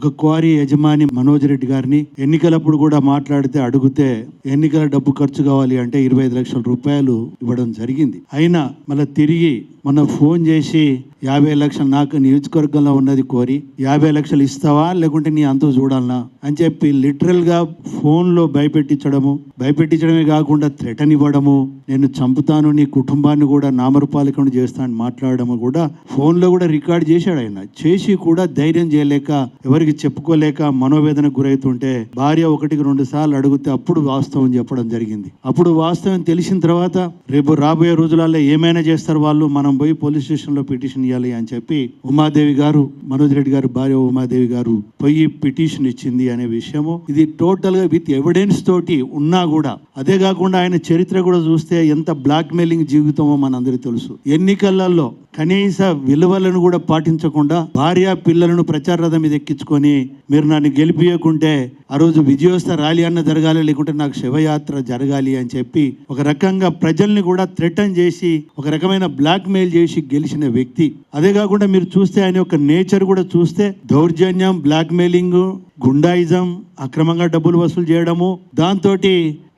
ఒక క్వారీ యజమాని మనోజ్ రెడ్డి గారిని ఎన్నికలప్పుడు కూడా మాట్లాడితే అడిగితే ఎన్నికల డబ్బు ఖర్చు కావాలి అంటే ఇరవై ఐదు లక్షల రూపాయలు ఇవ్వడం జరిగింది. అయినా మళ్ళీ తిరిగి మన ఫోన్ చేసి యాభై లక్షలు నాకు నియోజకవర్గంలో ఉన్నది కోరి యాభై లక్షలు ఇస్తావా లేకుంటే నీ అంత చూడాలనా అని చెప్పి లిటరల్గా ఫోన్లో భయపెట్టించడము భయపెట్టించడమే కాకుండా థ్రెటన్ ఇవ్వడము నేను చంపుతాను నీ కుటుంబాన్ని కూడా నామరూపాలికను చేస్తాను మాట్లాడడము కూడా ఫోన్లో కూడా రికార్డ్ చేశాడు ఆయన. చేసి కూడా ధైర్యం చేయలేక ఎవరికి చెప్పుకోలేక మనోవేదన గురవుతుంటే భార్య ఒకటికి రెండు సార్లు అడిగితే అప్పుడు వాస్తవం చెప్పడం జరిగింది. అప్పుడు వాస్తవం తెలిసిన తర్వాత రేపు రాబోయే రోజులలో ఏమైనా చేస్తారు వాళ్ళు? మనం పోయి పోలీస్ స్టేషన్లో పిటిషన్ ఇవ్వాలి అని చెప్పి ఉమాదేవి గారు మనోజ్ రెడ్డి గారు భార్య ఉమాదేవి గారు పోయి పిటిషన్ ఇచ్చింది అనే విషయము. ఇది టోటల్గా విత్ ఎవిడెన్స్ తోటి ఉన్నా కూడా. అదే కాకుండా ఆయన చరిత్ర కూడా చూస్తే ఎంత బ్లాక్ మెయిలింగ్ జీవితమో మనందరికీ తెలుసు. ఎన్నికలలో కనీస విలువలను కూడా పాటించకుండా భార్య పిల్లలను ప్రచార రథం మీద తీసుకొని మీరు నన్ను గెలిపియకుంటే ఆ రోజు విజయోత్సవ ర్యాలీ అన్న జరగాలి లేకుంటే నాకు శివయాత్ర జరగాలి అని చెప్పి ఒక రకంగా ప్రజల్ని కూడా థ్రెటన్ చేసి ఒక రకమైన బ్లాక్ మెయిల్ చేసి గెలిచిన వ్యక్తి. అదే కాకుండా మీరు చూస్తే ఆయన యొక్క నేచర్ కూడా చూస్తే దౌర్జన్యం బ్లాక్ మెయిలింగ్ గుండాయిజం అక్రమంగా డబ్బులు వసూలు చేయడము దాంతో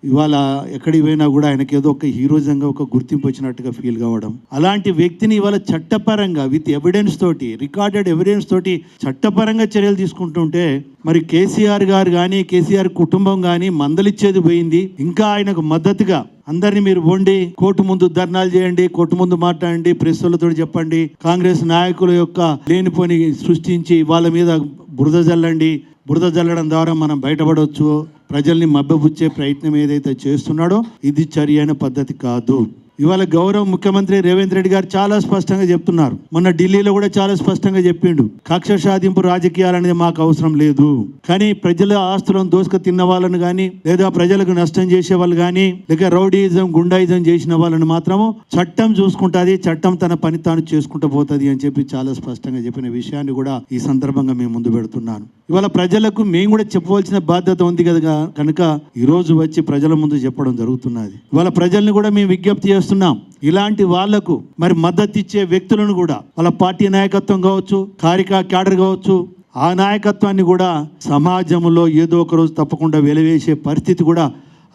ఇవాళ ఎక్కడికి పోయినా కూడా ఆయనకి ఏదో ఒక హీరోజంగా ఒక గుర్తింపు వచ్చినట్టుగా ఫీల్ కావడం. అలాంటి వ్యక్తిని ఇవాళ చట్టపరంగా విత్ ఎవిడెన్స్ తోటి రికార్డెడ్ ఎవిడెన్స్ తోటి చట్టపరంగా చర్యలు తీసుకుంటుంటే మరి కేసీఆర్ గారు కానీ కేసీఆర్ కుటుంబం కానీ మందలిచ్చేది పోయింది. ఇంకా ఆయనకు మద్దతుగా అందరినీ మీరు పోండి కోర్టు ముందు ధర్నాలు చేయండి కోర్టు ముందు మాట్లాడండి ప్రెస్ వాళ్ళతో చెప్పండి కాంగ్రెస్ నాయకుల యొక్క లేనిపోని సృష్టించి వాళ్ళ మీద బురద జల్లండి. బురద జల్లడం ద్వారా మనం బయటపడవచ్చు ప్రజల్ని మభ్యపుచ్చే ప్రయత్నం ఏదైతే చేస్తున్నాడో ఇది చర్యైన పద్ధతి కాదు. ఇవాళ గౌరవ ముఖ్యమంత్రి రేవంత్ రెడ్డి గారు చాలా స్పష్టంగా చెప్తున్నారు. మొన్న ఢిల్లీలో కూడా చాలా స్పష్టంగా చెప్పిండు. కక్ష సాధింపు రాజకీయాలు అనేది మాకు అవసరం లేదు. కానీ ప్రజల ఆస్తులను దోసుక తిన్న వాళ్ళని కానీ లేదా ప్రజలకు నష్టం చేసే వాళ్ళు కానీ లేక రౌడీయిజం గుండాయిజం చేసిన వాళ్ళని మాత్రము చట్టం చూసుకుంటుంది చట్టం తన పని తాను చేసుకుంటూ పోతుంది అని చెప్పి చాలా స్పష్టంగా చెప్పిన విషయాన్ని కూడా ఈ సందర్భంగా మేము ముందు పెడుతున్నాను. ఇవాళ ప్రజలకు మేము కూడా చెప్పవలసిన బాధ్యత ఉంది కదా కనుక ఈరోజు వచ్చి ప్రజల ముందు చెప్పడం జరుగుతున్నది. ఇవాళ ప్రజల్ని కూడా మేము విజ్ఞప్తి చేస్తున్నాం. ఇలాంటి వాళ్ళకు మరి మద్దతు ఇచ్చే వ్యక్తులను కూడా వాళ్ళ పార్టీ నాయకత్వం కావచ్చు కారికా క్యాడర్ కావచ్చు ఆ నాయకత్వాన్ని కూడా సమాజంలో ఏదో ఒక రోజు తప్పకుండా వెలివేసే పరిస్థితి కూడా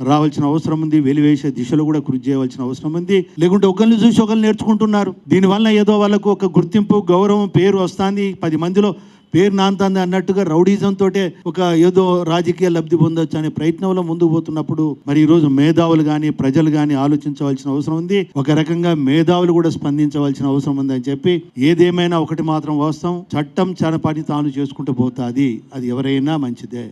రావాల్సిన అవసరం ఉంది. వెలివేసే దిశలో కూడా కృషి చేయవలసిన అవసరం ఉంది. లేకుంటే ఒకరిని చూసి ఒకరిని నేర్చుకుంటున్నారు. దీనివల్ల ఏదో వాళ్ళకు ఒక గుర్తింపు గౌరవం పేరు వస్తుంది. పది మందిలో పేరు నాంతంది అన్నట్టుగా రౌడీజం తోటే ఒక ఏదో రాజకీయ లబ్ధి పొందొచ్చు అనే ప్రయత్నంలో ముందుకు పోతున్నప్పుడు మరి ఈ రోజు మేధావులు కానీ ప్రజలు కానీ ఆలోచించవలసిన అవసరం ఉంది. ఒక రకంగా మేధావులు కూడా స్పందించవలసిన అవసరం ఉంది అని చెప్పి ఏదేమైనా ఒకటి మాత్రం వాస్తవం. చట్టం చనపాటి తాను చేసుకుంటూ పోతుంది. అది ఎవరైనా మంచిదే.